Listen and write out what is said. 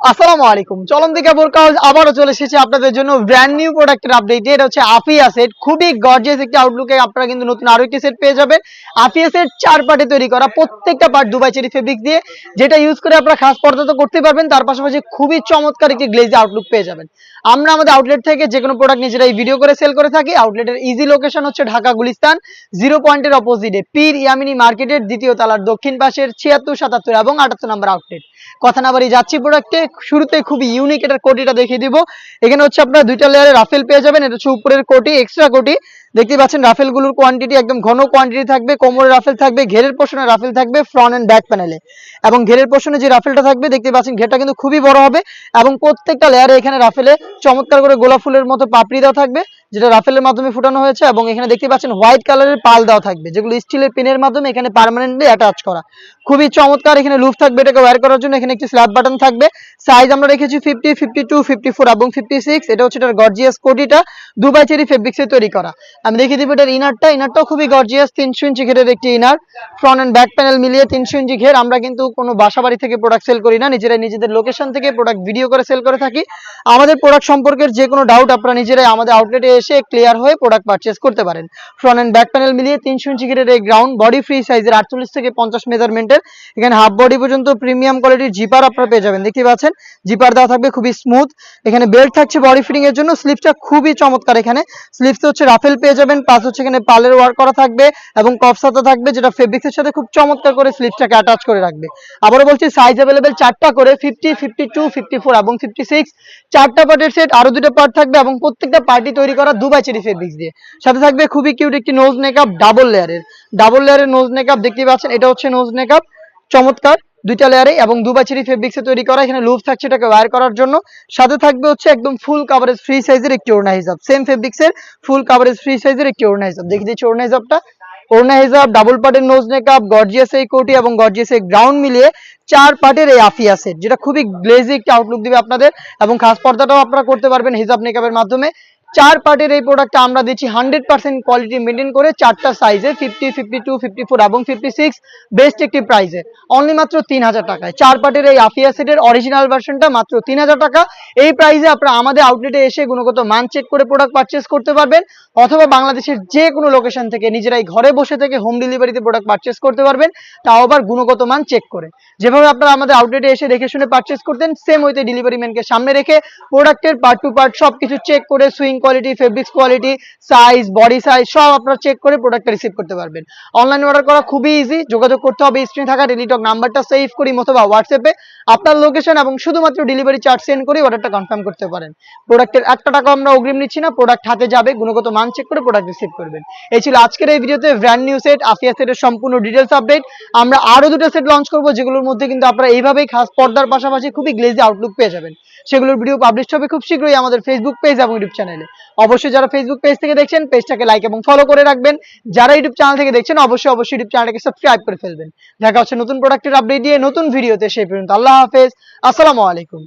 আসসালামু আলাইকুম। চলন দিকে বোরকাউজ আবারও চলে এসেছে আপনাদের জন্য ব্র্যান্ড নিউ প্রোডাক্টের আপডেট এটা হচ্ছে আফিয়া সেট খুবই গর্জিয়াস একটি আউটলুকে আপনারা কিন্তু নতুন আরও একটি সেট পেয়ে যাবেন। আফিয়া সেট চার পার্টে তৈরি করা প্রত্যেকটা পার্ট দুবাই চেরি ফেব্রিক দিয়ে, যেটা ইউজ করে আপনারা খাস পর্দা তো করতে পারবেন। তার পাশাপাশি খুবই চমৎকার একটি গ্লেজি আউটলুক পেয়ে যাবেন। আমরা আমাদের আউটলেট থেকে যে কোনো প্রোডাক্ট নিজেরাই ভিডিও করে সেল করে থাকি। আউটলেটের ইজি লোকেশন হচ্ছে ঢাকা গুলিস্তান জিরো পয়েন্টের অপোজিটে পীর ইয়ামিনী মার্কেটের দ্বিতীয় তালার দক্ষিণ পাশের ছিয়াত্তর, সাতাত্তর এবং আটাত্তর নম্বর আউটলেট কথা না বাড়ি যাচ্ছি প্রোডাক্টে শুরুতে খুবই ইউনিক এটার কোটিটা দেখিয়ে দিব। এখানে হচ্ছে আপনার দুইটা লেয়ারে রাফেল পেয়ে যাবেন। এটা হচ্ছে উপরের কোটি এক্সট্রা কোটি। দেখতে পাচ্ছেন রাফেলগুলোর কোয়ান্টিটি একদম ঘন কোয়ান্টিটি থাকবে, কোমরে রাফেল থাকবে, ঘেরের পোষণে রাফেল থাকবে ফ্রন্ট এন্ড ব্যাক প্যানেলে এবং ঘেরের পোষণে যে রাফেলটা থাকবে দেখতে পাচ্ছেন ঘেরটা কিন্তু খুবই বড় হবে। এবং প্রত্যেকটা লেয়ারে এখানে রাফেলে চমৎকার করে গোলাপ ফুলের মতো পাপড়ি দেওয়া থাকবে। যেটা রাফেলের মাধ্যমে ফুটানো হয়েছে এবং এখানে দেখতে পাচ্ছেন হোয়াইট কালারের পাল দেওয়া থাকবে, যেগুলো স্টিলের পিনের মাধ্যমে এখানে পার্মানেন্টলি অ্যাটাচ করা। খুবই চমৎকার, এখানে লুফ থাকবে এটাকে ওয়্যার করার জন্য, এখানে একটি স্ল্যাব বাটন থাকবে। সাইজ আমরা রেখেছি fifty fifty two fifty four এবং ফিফটি সিক্স এটা হচ্ছে এটার গর্জিয়াস কোটিটা দুবাই চেরি ফেব্রিক্সে তৈরি করা। আমি দেখিয়ে দিব এটার ইনারটা ইনারটাও খুবই গর্জিয়াস তিনশো ইঞ্চি ঘেরের একটি inner front and back panel মিলিয়ে তিনশো ইঞ্চি ঘের। আমরা কিন্তু কোনো বাসা বাড়ি থেকে প্রোডাক্ট সেল করি না, নিজেরাই নিজেদের লোকেশন থেকে প্রোডাক্ট ভিডিও করে সেল করে থাকি। আমাদের প্রোডাক্ট সম্পর্কের যে কোনো ডাউট আপনারা নিজেরাই আমাদের আউটলেটে এসে ক্লিয়ার হয়ে প্রোডাক্ট পারচেস করতে পারেন। ফ্রন্ট অ্যান্ড ব্যাক প্যানেল মিলিয়ে তিনশো ইঞ্চি ঘেরের এই গ্রাউন্ড বডি ফ্রি সাইজের আটচল্লিশ থেকে পঞ্চাশ মেজারমেন্টের এখানে হাফ বডি পর্যন্ত প্রিমিয়াম কোয়ালিটির জিপার আপনারা পেয়ে যাবেন। দেখতে পাচ্ছেন জিপার দেওয়া থাকবে খুবই স্মুথ এখানে বেল্ট থাকছে বডি ফিটিং এর জন্য স্লিপটা খুবই চমৎকার এখানে। স্লিপস হচ্ছে রাফেল পেয়ে যাবেন পাঁচ হচ্ছে এখানে পালের ওয়ার্ক করা থাকবে এবং কফসাতা থাকবে, যেটা ফেব্রিক্সের সাথে খুব চমৎকার করে স্লিপসটাকে অ্যাটাচ করে রাখবে। আবারও বলছি সাইজ অ্যাভেলেবেল চারটা করে fifty fifty two fifty four এবং ফিফটি সিক্স চারটা পার্টের সেট আরও দুটো পার্ট থাকবে এবং প্রত্যেকটা পার্টি তৈরি করা দুবাই চেরি ফেব্রিক্স দিয়ে। সাথে থাকবে খুবই কিউট একটি নোজ মেকআপ ডাবল লেয়ারের ডাবল লেয়ারের নোজ মেকআপ দেখতে পাচ্ছেন, এটা হচ্ছে নোজ মেকআপ চমৎকার, দুইটা লেয়ারে এবং দুবাই চেরি ফেব্রিক্সে তৈরি করা। এখানে লুপ থাকছে এটাকে ওয়্যার করার জন্য। সাথে থাকবে হচ্ছে একদম ফুল কাভারেজ ফ্রি সাইজের একটি ওড়না হিসাব সেম ফেব্রিক্সের ফুল কাভারেজ ফ্রি সাইজের একটি ওড়না হিসাব দেখি দিচ্ছি ওড়না হিসাবটা ওড়না হিসাব ডাবল পার্টের নোজ মেকআপ গর্জিয়াস এই কোটি এবং গর্জিয়াস এই গ্রাউন্ড মিলিয়ে চার পার্টের এই আফিয়া সেট যেটা খুবই গ্লেজি একটা আউটলুক দিবে আপনাদের। এবং খাস পর্দাটাও আপনারা করতে পারবেন হিজাব মেকআপের মাধ্যমে। চার পার্টের এই প্রোডাক্টটা আমরা দিচ্ছি হান্ড্রেড পার্সেন্ট কোয়ালিটি মেনটেন করে চারটা সাইজে fifty fifty two fifty four এবং ফিফটি সিক্স বেস্ট একটি প্রাইসে অনলি মাত্র তিন হাজার টাকায়। চার পার্টের এই আফিয়া সেটের অরিজিনাল ভার্সনটা মাত্র তিন হাজার টাকা। এই প্রাইসে আপনারা আমাদের আউটলেটে এসে গুণগত মান চেক করে প্রোডাক্ট পারচেস করতে পারবেন অথবা বাংলাদেশের যে কোনো লোকেশন থেকে নিজেরাই ঘরে বসে থেকে হোম ডেলিভারিতে প্রোডাক্ট পারচেস করতে পারবেন, তাও আবার গুণগত মান চেক করে। যেভাবে আপনারা আমাদের আউটলেটে এসে দেখে শুনে পারচেস করতেন সেম ওইতে ডেলিভারি ম্যানকে সামনে রেখে প্রোডাক্টের পার্ট টু পার্ট সব কিছু চেক করে sewing quality fabrics quality size body size সব আপনারা চেক করে প্রোডাক্টটা রিসিভ করতে পারবেন। অনলাইন অর্ডার করা খুবই ইজি যোগাযোগ করতে হবে স্ক্রিনে থাকা টেলিটক নাম্বারটা সেভ করি অথবা হোয়াটসঅ্যাপে আপনার লোকেশন এবং শুধুমাত্র ডেলিভারি চার্জ সেন্ড করে অর্ডারটা কনফার্ম করতে পারেন। প্রোডাক্টের একটা টাকা আমরা অগ্রিম নিচ্ছি না প্রোডাক্ট হাতে যাবে, গুণগত মান চেক করে প্রোডাক্ট রিসিভ করবেন। এই ছিল আজকের এই ভিডিওতে ব্র্যান্ড নিউ সেট আফিয়া সেটের সম্পূর্ণ ডিটেলস আপডেট আমরা আরও দুটো সেট লঞ্চ করব, যেগুলোর মধ্যে কিন্তু আপনারা এইভাবেই খাস পর্দার পাশাপাশি খুবই গ্লেজি আউটলুক পেয়ে যাবেন। সেগুলোর ভিডিও পাবলিশ হবে খুব শীঘ্রই আমাদের ফেসবুক পেজ এবং ইউটিউব চ্যানেলে অবশ্যই যারা ফেসবুক পেজ থেকে দেখছেন পেজটাকে লাইক এবং ফলো করে রাখবেন। যারা ইউটিউব চ্যানেল থেকে দেখছেন, অবশ্যই অবশ্যই ইউটিউব চ্যানেলটাকে সাবস্ক্রাইব করে ফেলবেন। দেখা হচ্ছে নতুন প্রোডাক্টের আপডেট দিয়ে নতুন ভিডিওতে সেই পর্যন্ত আল্লাহ হাফেজ। আসসালামু আলাইকুম।